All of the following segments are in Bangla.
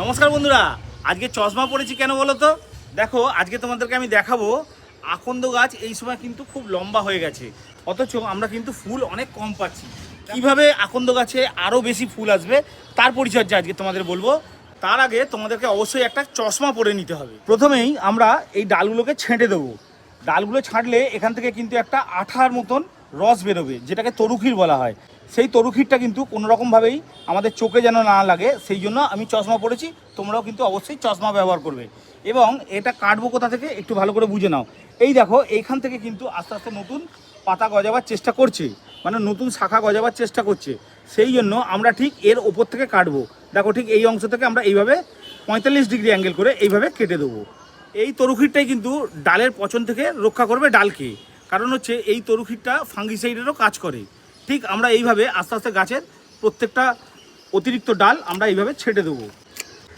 নমস্কার বন্ধুরা। আজকে চশমা পড়েছি কেন বলো তো দেখো, আজকে তোমাদেরকে আমি দেখাবো আকন্দ গাছ এই সময় কিন্তু খুব লম্বা হয়ে গেছে। অথচ আমরা কিন্তু ফুল অনেক কম পাচ্ছি। কীভাবে আকন্দ গাছে আরও বেশি ফুল আসবে, তার পরিচর্যা আজকে তোমাদের বলব। তার আগে তোমাদেরকে অবশ্যই একটা চশমা পরে নিতে হবে। প্রথমেই আমরা এই ডালগুলোকে ছেঁটে দেবো। ডালগুলো ছাঁটলে এখান থেকে কিন্তু একটা আঠার মতন রস বেরোবে, যেটাকে তরুখির বলা হয়। সেই তরুখিরটা কিন্তু কোনো রকমভাবেই আমাদের চোখে যেন না লাগে, সেই জন্য আমি চশমা পরেছি, তোমরাও কিন্তু অবশ্যই চশমা ব্যবহার করবে। এবং এটা কাটবো কোথা থেকে একটু ভালো করে বুঝে নাও। এই দেখো, এইখান থেকে কিন্তু আস্তে আস্তে নতুন পাতা গজাবার চেষ্টা করছে মানে নতুন শাখা গজাবার চেষ্টা করছে। সেই জন্য আমরা ঠিক এর ওপর থেকে কাটবো। দেখো ঠিক এই অংশ থেকে আমরা এইভাবে পঁয়তাল্লিশ ডিগ্রি অ্যাঙ্গেল করে এইভাবে কেটে দেবো। এই তরুখিরটাই কিন্তু ডালের পচন থেকে রক্ষা করবে ডালকে। কারণ হচ্ছে এই তরুখিরটা ফাঙ্গিসাইডেরও কাজ করে। ঠিক আমরা এইভাবে আস্তে আস্তে গাছের প্রত্যেকটা অতিরিক্ত ডাল আমরা এইভাবে ছেটে দেবো।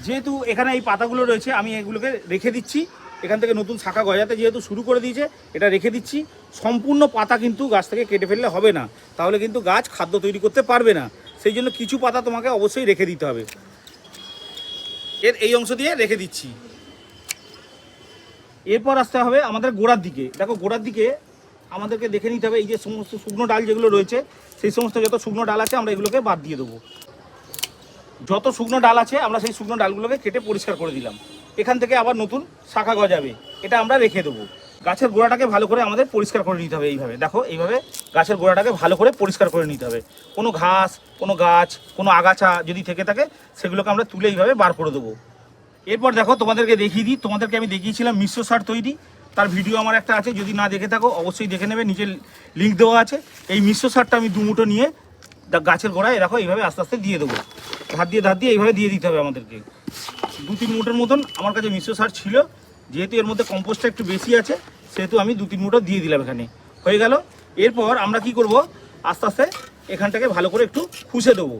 যেহেতু এখানে এই পাতাগুলো রয়েছে, আমি এগুলোকে রেখে দিচ্ছি। এখান থেকে নতুন শাখা গজাতে যেহেতু শুরু করে দিয়েছে, এটা রেখে দিচ্ছি। সম্পূর্ণ পাতা কিন্তু গাছ থেকে কেটে ফেললে হবে না। তাহলে কিন্তু গাছ খাদ্য তৈরি করতে পারবে না। সেই জন্য কিছু পাতা তোমাকে অবশ্যই রেখে দিতে হবে। এর এই অংশ দিয়ে রেখে দিচ্ছি। এরপর আসতে হবে আমাদের গোড়ার দিকে। দেখো, গোড়ার দিকে আমাদেরকে দেখে নিতে হবে, এই যে সমস্ত শুকনো ডাল যেগুলো রয়েছে, সেই সমস্ত যত শুকনো ডাল আছে আমরা এগুলোকে বাদ দিয়ে দেবো। যত শুকনো ডাল আছে, আমরা সেই শুকনো ডালগুলোকে কেটে পরিষ্কার করে দিলাম। এখান থেকে আবার নতুন শাখা গজাবে, এটা আমরা রেখে দেবো। গাছের গোড়াটাকে ভালো করে আমাদের পরিষ্কার করে নিতে হবে এইভাবে। দেখো, এইভাবে গাছের গোড়াটাকে ভালো করে পরিষ্কার করে নিতে হবে। কোনো ঘাস, কোনো গাছ, কোনো আগাছা যদি থেকে থাকে, সেগুলোকে আমরা তুলে এইভাবে বার করে দেবো। এরপর দেখো, তোমাদেরকে দেখিয়ে দিই। তোমাদেরকে আমি দেখিয়েছিলাম মিশ্র সার তৈরি। তার ভিডিও আমার একটা আছে, যদি না দেখে থাকো, অবশ্যই দেখে নেবে, নিচে লিঙ্ক দেওয়া আছে। এই মিশ্র সারটা আমি দুমুটো নিয়ে গাছের গোড়ায় দেখো এইভাবে আস্তে আস্তে দিয়ে দেবো। ধার দিয়ে ধার দিয়ে এইভাবে দিয়ে দিতে হবে আমাদেরকে। দু তিন মুঠোর মতন আমার কাছে মিশ্র সার ছিল, যেহেতু এর মধ্যে কম্পোস্টটা একটু বেশি আছে, সেহেতু আমি দু তিন মুঠো দিয়ে দিলাম এখানে। হয়ে গেল। এরপর আমরা কি করব? আস্তে আস্তে এখানটাকে ভালো করে একটু খুশে দেবো।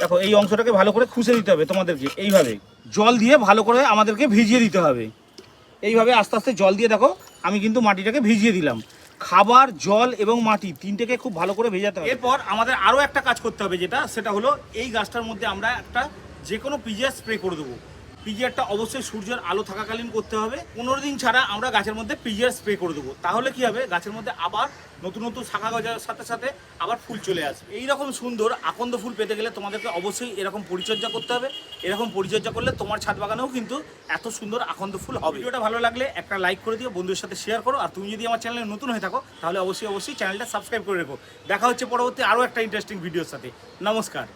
দেখো, এই অংশটাকে ভালো করে খুশে দিতে হবে তোমাদেরকে, এইভাবে। জল দিয়ে ভালো করে আমাদেরকে ভিজিয়ে দিতে হবে। এইভাবে আস্তে আস্তে জল দিয়ে দেখো, আমি কিন্তু মাটিটাকে ভিজিয়ে দিলাম। খাবার, জল এবং মাটি তিনটেকে খুব ভালো করে ভেজাতে হবে। এরপর আমাদের আরও একটা কাজ করতে হবে যেটা, সেটা হলো এই গাছটার মধ্যে আমরা একটা যে কোনো পিজিয়া স্প্রে করে দেবো। পিজিআরটা অবশ্যই সূর্যের আলো থাকাকালীন করতে হবে। পনেরো দিন ছাড়া আমরা গাছের মধ্যে পিজিআর স্প্রে করে দেবো। তাহলে কি হবে? গাছের মধ্যে আবার নতুন নতুন শাখা গজার সাথে সাথে আবার ফুল চলে আসবে। এইরকম সুন্দর আকন্দ ফুল পেতে গেলে তোমাদেরকে অবশ্যই এরকম পরিচর্যা করতে হবে। এরকম পরিচর্যা করলে তোমার ছাদ বাগানেও কিন্তু এত সুন্দর আকন্দ ফুল হবে। ভিডিওটা ভালো লাগলে একটা লাইক করে দিও, বন্ধুদের সাথে শেয়ার করো। আর তুমি যদি আমার চ্যানেলে নতুন হয়ে থাকো, তাহলে অবশ্যই অবশ্যই চ্যানেলটা সাবস্ক্রাইব করে রেখো। দেখা হচ্ছে পরবর্তী আরও একটা ইন্টারেস্টিং ভিডিওর সাথে। নমস্কার।